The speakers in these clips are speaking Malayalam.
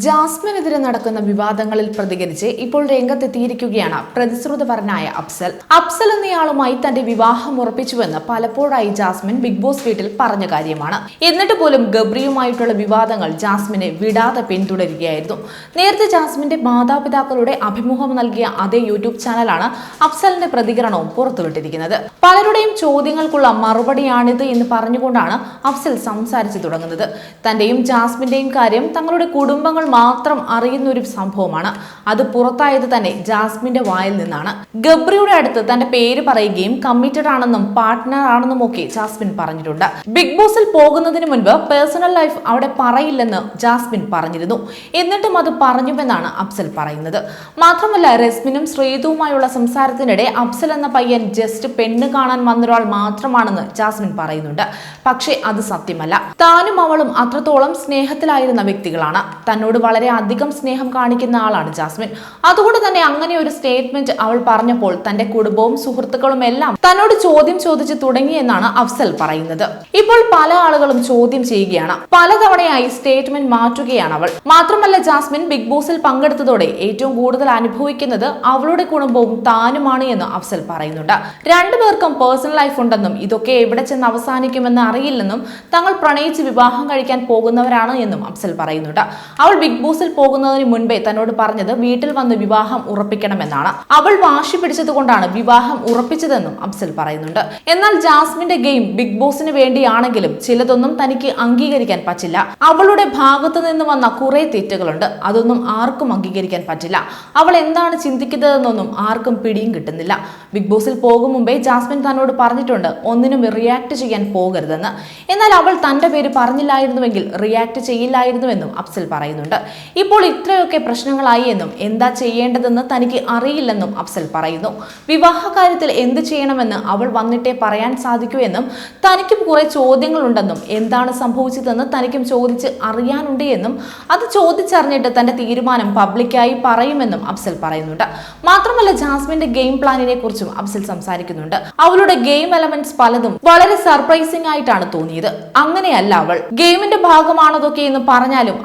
ജാസ്മിനെതിരെ നടക്കുന്ന വിവാദങ്ങളിൽ പ്രതികരിച്ച് ഇപ്പോൾ രംഗത്തെത്തിയിരിക്കുകയാണ് പ്രതിശ്രുതപരനായ അഫ്സൽ. അഫ്സൽ എന്നയാളുമായി തന്റെ വിവാഹം ഉറപ്പിച്ചുവെന്ന് പലപ്പോഴായി ജാസ്മിൻ ബിഗ് ബോസ് വീട്ടിൽ പറഞ്ഞ കാര്യമാണ്. എന്നിട്ട് പോലും ഗബ്രിയുമായിട്ടുള്ള വിവാദങ്ങൾ ജാസ്മിനെ വിടാതെ പിന്തുടരുകയായിരുന്നു. നേരത്തെ ജാസ്മിന്റെ മാതാപിതാക്കളുടെ അഭിമുഖം നൽകിയ അതേ യൂട്യൂബ് ചാനലാണ് അഫ്സലിന്റെ പ്രതികരണവും പുറത്തുവിട്ടിരിക്കുന്നത്. പലരുടെയും ചോദ്യങ്ങൾക്കുള്ള മറുപടിയാണിത് എന്ന് പറഞ്ഞുകൊണ്ടാണ് അഫ്സൽ സംസാരിച്ചു തുടങ്ങുന്നത്. തന്റെയും ജാസ്മിന്റെയും കാര്യം തങ്ങളുടെ കുടുംബങ്ങൾ മാത്രം അറിയുന്ന ഒരു സംഭവമാണ്. അത് പുറത്തായത് തന്നെ ജാസ്മിന്റെ വായിൽ നിന്നാണ്. ഗബ്രിയുടെ അടുത്ത് തന്റെ പേര് പറയുകയും കമ്മിറ്റഡ് ആണെന്നും പാർട്ട്ണർ ആണെന്നും ഒക്കെ ജാസ്മിൻ പറഞ്ഞിട്ടുണ്ട്. ബിഗ് ബോസിൽ പോകുന്നതിന് മുൻപ് പേഴ്സണൽ ലൈഫ് അവിടെ പറയില്ലെന്ന് ജാസ്മിൻ പറഞ്ഞിരുന്നു. എന്നിട്ടും അത് പറഞ്ഞുവെന്നാണ് അഫ്സൽ പറയുന്നത്. മാത്രമല്ല രസ്മിനും ശ്രീതുവുമായുള്ള സംസാരത്തിനിടെ അഫ്സൽ എന്ന പയ്യൻ ജസ്റ്റ് പെണ്ണ് കാണാൻ വന്നൊരാൾ മാത്രമാണെന്ന് ജാസ്മിൻ പറയുന്നുണ്ട്. പക്ഷേ അത് സത്യമല്ല. താനും അവളും അത്രത്തോളം സ്നേഹത്തിലായിരുന്ന വ്യക്തികളാണ്. തന്നോട് വളരെ അധികം സ്നേഹം കാണിക്കുന്ന ആളാണ് ജാസ്മിൻ. അതുകൊണ്ട് തന്നെ അങ്ങനെ ഒരു സ്റ്റേറ്റ്മെന്റ് അവൾ പറഞ്ഞപ്പോൾ തന്റെ കുടുംബവും സുഹൃത്തുക്കളും എല്ലാം തന്നോട് ചോദ്യം ചോദിച്ചു തുടങ്ങി എന്നാണ് അഫ്സൽ പറയുന്നത്. ഇപ്പോൾ പല ആളുകളും ചോദ്യം ചെയ്യുകയാണ്. പലതവണയായി സ്റ്റേറ്റ്മെന്റ് മാറ്റുകയാണ് അവൾ. മാത്രമല്ല ജാസ്മിൻ ബിഗ് ബോസിൽ പങ്കെടുത്തതോടെ ഏറ്റവും കൂടുതൽ അനുഭവിക്കുന്നത് അവളുടെ കുടുംബവും താനുമാണ് എന്ന് അഫ്സൽ പറയുന്നുണ്ട്. രണ്ടുപേർക്കും പേഴ്സണൽ ലൈഫ് ഉണ്ടെന്നും ഇതൊക്കെ എവിടെ ചെന്ന് അവസാനിക്കുമെന്ന് അറിയില്ലെന്നും തങ്ങൾ പ്രണയിച്ച് വിവാഹം കഴിക്കാൻ പോകുന്നവരാണ് എന്നും അഫ്സൽ പറയുന്നുണ്ട്. അവൾ ബിഗ് ബോസിൽ പോകുന്നതിന് മുൻപേ തന്നോട് പറഞ്ഞത് വീട്ടിൽ വന്ന് വിവാഹം ഉറപ്പിക്കണമെന്നാണ്. അവൾ വാശി പിടിച്ചതുകൊണ്ടാണ് വിവാഹം ഉറപ്പിച്ചതെന്നും അഫ്സൽ പറയുന്നുണ്ട്. എന്നാൽ ജാസ്മിന്റെ ഗെയിം ബിഗ് ബോസിന് വേണ്ടിയാണെങ്കിലും ചിലതൊന്നും തനിക്ക് അംഗീകരിക്കാൻ പറ്റില്ല. അവളുടെ ഭാഗത്തു നിന്ന് വന്ന കുറെ തെറ്റുകളുണ്ട്. അതൊന്നും ആർക്കും അംഗീകരിക്കാൻ പറ്റില്ല. അവൾ എന്താണ് ചിന്തിക്കുന്നതെന്നൊന്നും ആർക്കും പിടിയും കിട്ടുന്നില്ല. ബിഗ് ബോസിൽ പോകും മുമ്പേ ജാസ്മിൻ തന്നോട് പറഞ്ഞിട്ടുണ്ട് ഒന്നിനും റിയാക്ട് ചെയ്യാൻ പോകരുതെന്ന്. എന്നാൽ അവൾ തന്റെ പേര് പറഞ്ഞില്ലായിരുന്നുവെങ്കിൽ റിയാക്ട് ചെയ്യില്ലായിരുന്നുവെന്നും അഫ്സൽ പറയുന്നുണ്ട്. ഇപ്പോൾ ഇത്രയൊക്കെ പ്രശ്നങ്ങളായി എന്നും എന്താ ചെയ്യേണ്ടതെന്ന് തനിക്ക് അറിയില്ലെന്നും അഫ്സൽ പറയുന്നു. വിവാഹ കാര്യത്തിൽ എന്ത് ചെയ്യണമെന്ന് അവൾ വന്നിട്ടേ പറയാൻ സാധിക്കൂ എന്നും തനിക്കും കുറെ ചോദ്യങ്ങളുണ്ടെന്നും എന്താണ് സംഭവിച്ചതെന്ന് തനിക്കും ചോദിച്ച് അറിയാനുണ്ട് എന്നും അത് ചോദിച്ചറിഞ്ഞിട്ട് തന്റെ തീരുമാനം പബ്ലിക്കായി പറയുമെന്നും അഫ്സൽ പറയുന്നുണ്ട്. മാത്രമല്ല ജാസ്മിന്റെ ഗെയിം പ്ലാനിനെ കുറിച്ചും അഫ്സൽ സംസാരിക്കുന്നുണ്ട്. അവളുടെ ഗെയിം എലമെന്റ്സ് പലതും വളരെ സർപ്രൈസിംഗ് ആയിട്ടാണ് തോന്നിയത്. അങ്ങനെയല്ല അവൾ. ഗെയിമിന്റെ ഭാഗമാണതൊക്കെ എന്ന് പറഞ്ഞാലും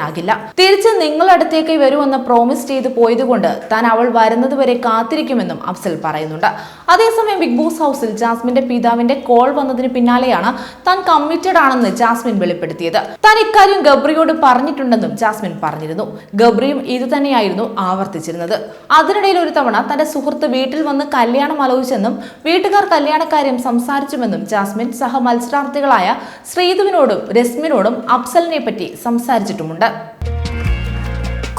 അംഗീകരിക്കാനാകില്ല തിരിച്ച് നിങ്ങളടുത്തേക്ക് വരുമെന്ന് പ്രോമിസ് ചെയ്ത് പോയതുകൊണ്ട് താൻ അവൾ വരുന്നത് വരെ കാത്തിരിക്കുമെന്നും അഫ്സൽ പറയുന്നുണ്ട്. അതേസമയം ബിഗ് ബോസ് ഹൗസിൽ ജാസ്മിന്റെ പിതാവിന്റെ കോൾ വന്നതിന് പിന്നാലെയാണ് താൻ കമ്മിറ്റഡ് ആണെന്ന് ജാസ്മിൻ വെളിപ്പെടുത്തിയത്. താൻ ഇക്കാര്യം ഗബ്രിയോട് പറഞ്ഞിട്ടുണ്ടെന്നും ജാസ്മിൻ പറഞ്ഞിരുന്നു. ഗബ്രിയും ഇത് തന്നെയായിരുന്നു ആവർത്തിച്ചിരുന്നത്. അതിനിടയിൽ ഒരു തവണ തന്റെ സുഹൃത്ത് വീട്ടിൽ വന്ന് കല്യാണം ആലോചിച്ചെന്നും വീട്ടുകാർ കല്യാണക്കാര്യം സംസാരിച്ചുമെന്നും ജാസ്മിൻ സഹ മത്സരാർത്ഥികളായ ശ്രീധുവിനോടും രശ്മിനോടും അഫ്സലിനെ പറ്റി സംസാരിച്ചിട്ടുമുണ്ട്.